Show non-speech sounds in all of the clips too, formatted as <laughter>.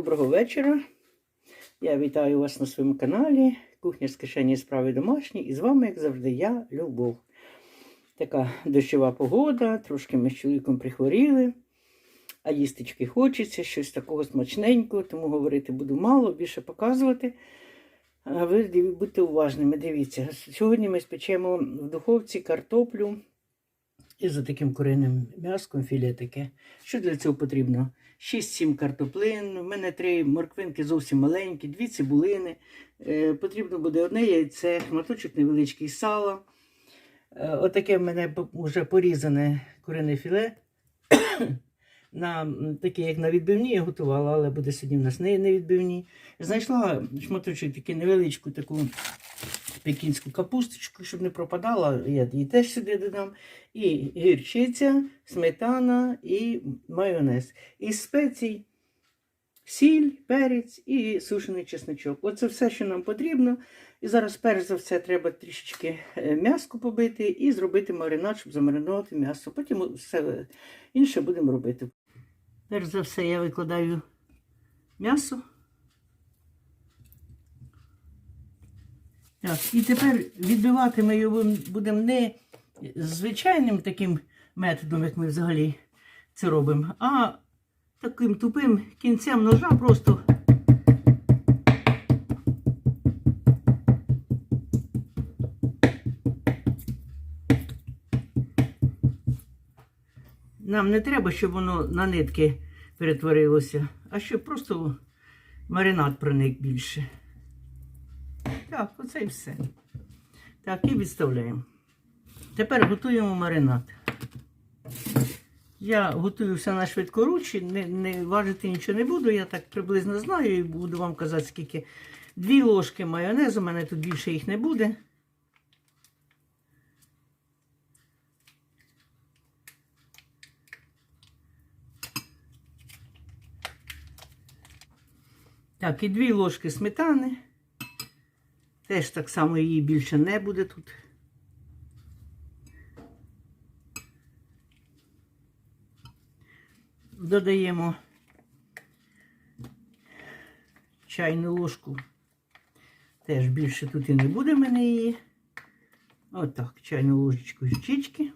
Доброго вечора. Я вітаю вас на своєму каналі Кухня з кишені справи домашні. І з вами, як завжди, я, Любов. Така дощова погода, трошки ми з чоловіком прихворіли, а їстечки хочеться, щось такого смачненького, тому говорити буду мало, більше показувати. А ви будьте уважними, дивіться. Сьогодні ми спечемо в духовці картоплю із таким куриним м'яском, філе таке. Що для цього потрібно? 6-7 картоплин, у мене три морквинки зовсім маленькі, дві цибулини. Е, потрібно буде одне яйце, шматочок невеличкий сала. Е, отаке в мене вже порізане курине філе. <coughs> на м, таке, як на відбивні, я готувала, але буде сьогодні в нас не, відбивні. Знайшла шматочок такий невеличку таку пекінську капусточку, щоб не пропадала. Я її теж сюди додам. І гірчиця, сметана і майонез. Із спецій сіль, перець і сушений чесночок. Оце все, що нам потрібно. І зараз, перш за все, треба трішечки е, м'яско побити і зробити маринад, щоб замаринувати м'ясо. Потім все інше будемо робити. Перш за все, я викладаю м'ясо. Так, і тепер відбивати ми його будемо не звичайним таким методом, як ми взагалі це робимо, а таким тупим кінцем ножа просто. Нам не треба, щоб воно на нитки перетворилося, а щоб просто маринад проник більше. Так, оце і все. Так, і відставляємо. Тепер готуємо маринад. Я готую все на швидкоручі, не, не важити нічого не буду. Я так приблизно знаю і буду вам казати, скільки. Дві ложки майонезу, у мене тут більше їх не буде. Так, і дві ложки сметани. Теж так само її більше не буде тут. Додаємо чайну ложку. Теж більше тут і не буде мене її. Отак, чайну ложечку гірчички.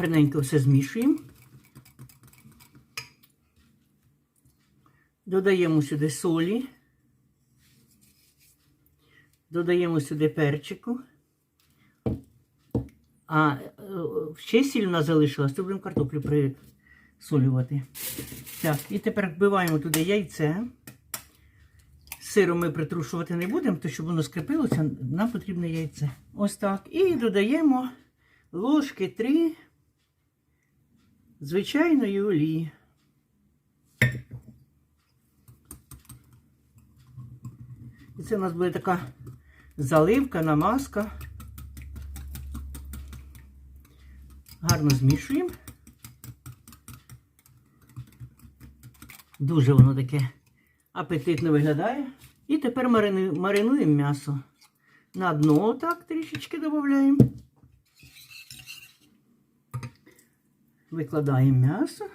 Гарненько все змішуємо. Додаємо сюди солі. Додаємо сюди перчику. А е, ще сіль у нас залишилась, то будемо картоплю присолювати. Так, і тепер вбиваємо туди яйце. Сиром ми притрушувати не будемо, то щоб воно скріпилося, нам потрібне яйце. Ось так. І додаємо ложки 3 звичайної олії. І це у нас буде така заливка, намазка. Гарно змішуємо. Дуже воно таке апетитно виглядає. І тепер маринуємо м'ясо. На дно так трішечки додаємо. Викладаємо м'ясо.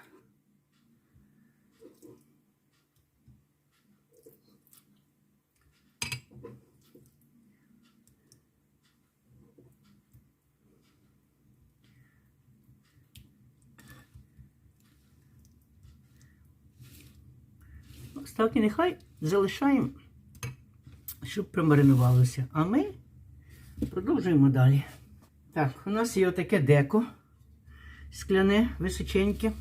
Так і нехай залишаємо, щоб примаринувалося. А ми продовжуємо далі. Так, у нас є отаке деко скляне, височеньке.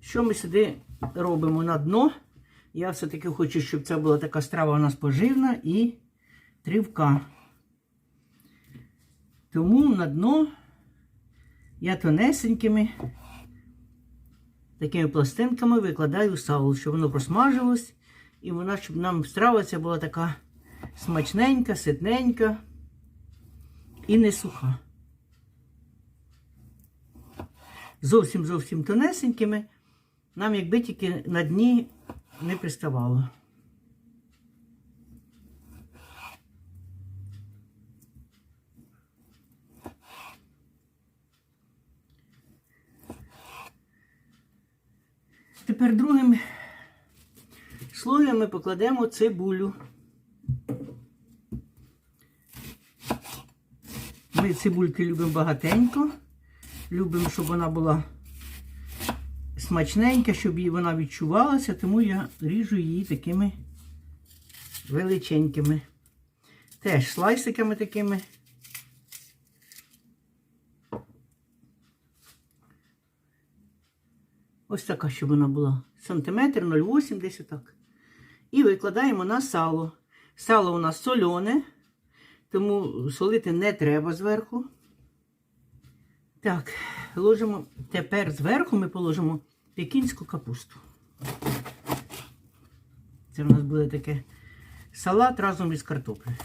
Що ми сюди робимо на дно? Я все-таки хочу, щоб це була така страва у нас поживна і тривка. Тому на дно я тонесенькими такими пластинками викладаю сало, щоб воно просмажилось. І вона, щоб нам страва ця була така смачненька, ситненька і не суха. зовсім зовсім тонесенькими, нам якби тільки на дні не приставало. Тепер другим слоєм ми покладемо цибулю. Ми цибульки любимо багатенько. Любимо, щоб вона була смачненька, щоб її вона відчувалася, тому я ріжу її такими величенькими. Теж слайсиками такими. Ось така, щоб вона була. Сантиметр 0,8 десь отак. І викладаємо на сало. Сало у нас солене, тому солити не треба зверху. Так, ложимо. Тепер зверху ми положимо пекінську капусту. Це в нас буде таке салат разом із картоплею.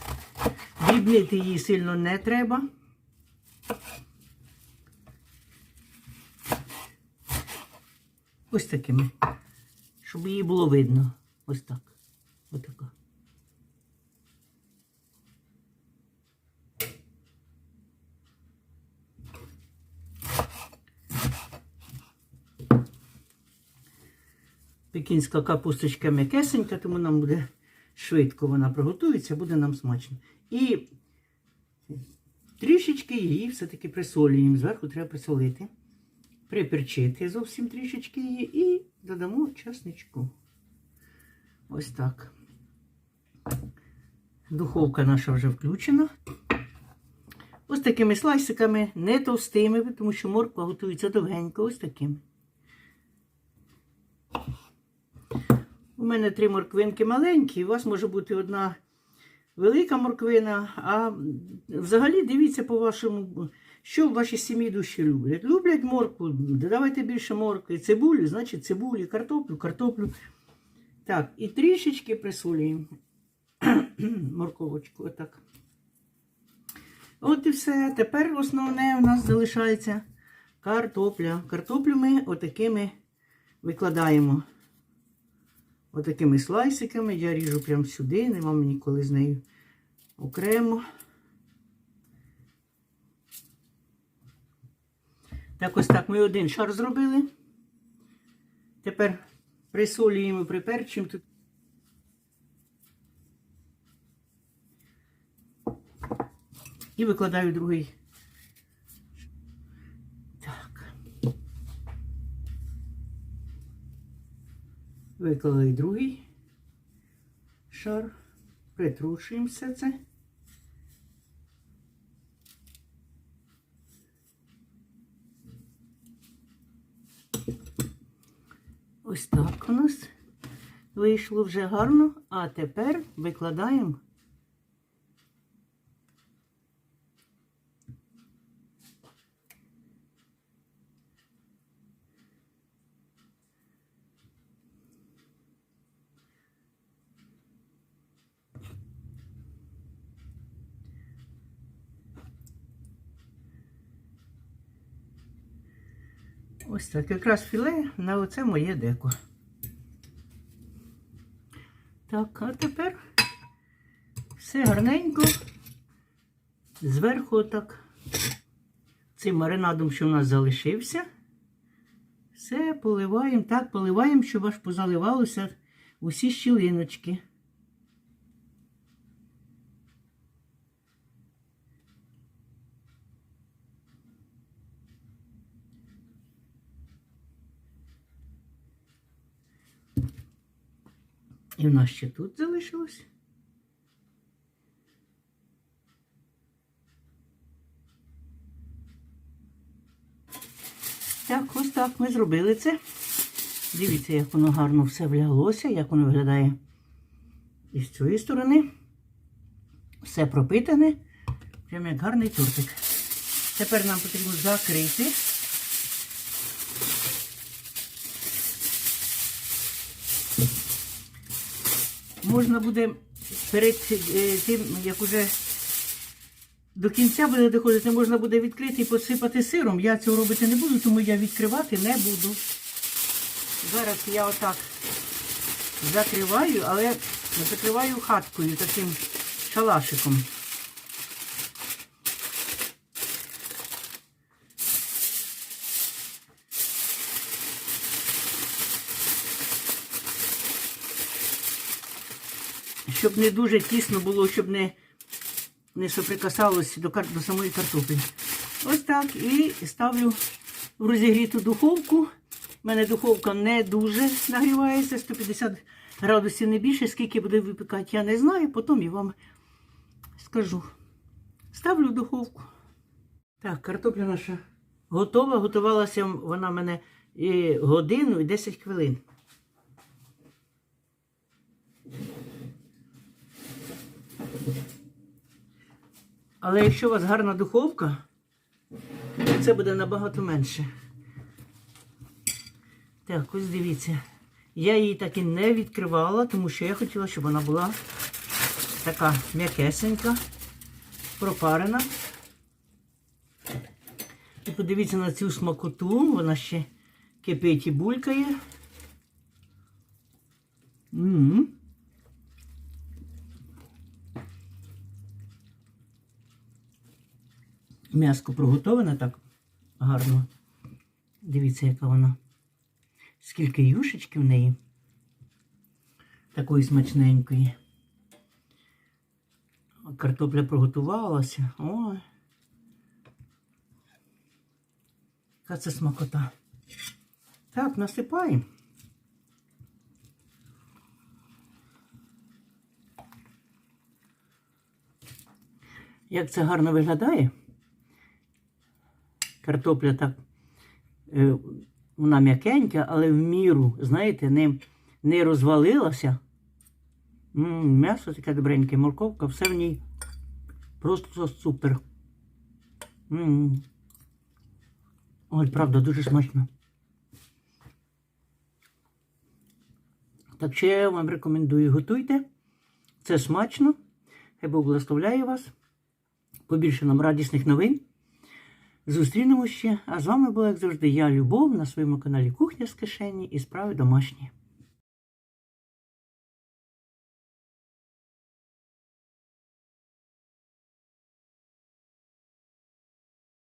Дрібнити її сильно не треба. Ось такими. Щоб її було видно. Ось так. Ось така. Пекінська капусточка м'якесенька, тому нам буде швидко вона приготується, буде нам смачно. І трішечки її все-таки присолюємо. Зверху треба присолити, приперчити зовсім трішечки її і додамо часничку. Ось так. Духовка наша вже включена. Ось такими слайсиками, не товстими, тому що морква готується довгенько, ось такими. У мене три морквинки маленькі, у вас може бути одна велика морквина, а взагалі дивіться по вашому, що в вашій сім'ї душі люблять. Люблять моркву, додавайте більше моркви, цибулю, значить цибулі, картоплю, картоплю. Так, і трішечки присолюємо <clears throat> морковочку. Отак. От і все. Тепер основне у нас залишається картопля. Картоплю ми отакими викладаємо. Отакими слайсиками. Я ріжу прямо сюди, нема мені коли з нею окремо. Так ось так ми один шар зробили. Тепер присолюємо, приперчимо тут. І викладаю другий. Так. Виклали другий шар. Притрушуємо все це. Ось так у нас вийшло вже гарно, а тепер викладаємо Ось так, якраз філе на оце моє деко. Так, а тепер все гарненько. Зверху так, цим маринадом, що у нас залишився, все поливаємо, так, поливаємо, щоб аж позаливалося усі щілиночки. І в нас ще тут залишилось. Так, ось так ми зробили це. Дивіться, як воно гарно все вляглося, як воно виглядає і з цієї сторони. Все пропитане, прям як гарний тортик. Тепер нам потрібно закрити. Можна буде перед е, тим, як уже до кінця буде доходити, можна буде відкрити і посипати сиром. Я цього робити не буду, тому я відкривати не буду. Зараз я отак закриваю, але закриваю хаткою таким шалашиком. Щоб не дуже тісно було, щоб не, не соприкасалося до, до самої картоплі. Ось так. І ставлю в розігріту духовку. У мене духовка не дуже нагрівається, 150 градусів не більше. Скільки буде випікати, я не знаю. Потім я вам скажу. Ставлю в духовку. Так, картопля наша готова. Готувалася вона в мене і годину і 10 хвилин. Але якщо у вас гарна духовка, це буде набагато менше. Так, ось дивіться. Я її так і не відкривала, тому що я хотіла, щоб вона була така м'якесенька, пропарена. І подивіться на цю смакоту, вона ще кипить і булькає. м М'яско проготоване так гарно. Дивіться, яка вона. Скільки юшечки в неї. Такої смачненької. Картопля проготувалася. Ой. Яка це смакота. Так, насипаємо. Як це гарно виглядає? Картопля так, е, вона м'якенька, але в міру, знаєте, не, не розвалилася. М, м'ясо таке добреньке, морковка, все в ній просто супер. М. Ой, правда, дуже смачно. Так що я вам рекомендую, готуйте. Це смачно. Хай Бог благословляє вас. Побільше нам радісних новин. Зустрінемося ще. А з вами була, як завжди, я, Любов, на своєму каналі Кухня з кишені і справи домашні.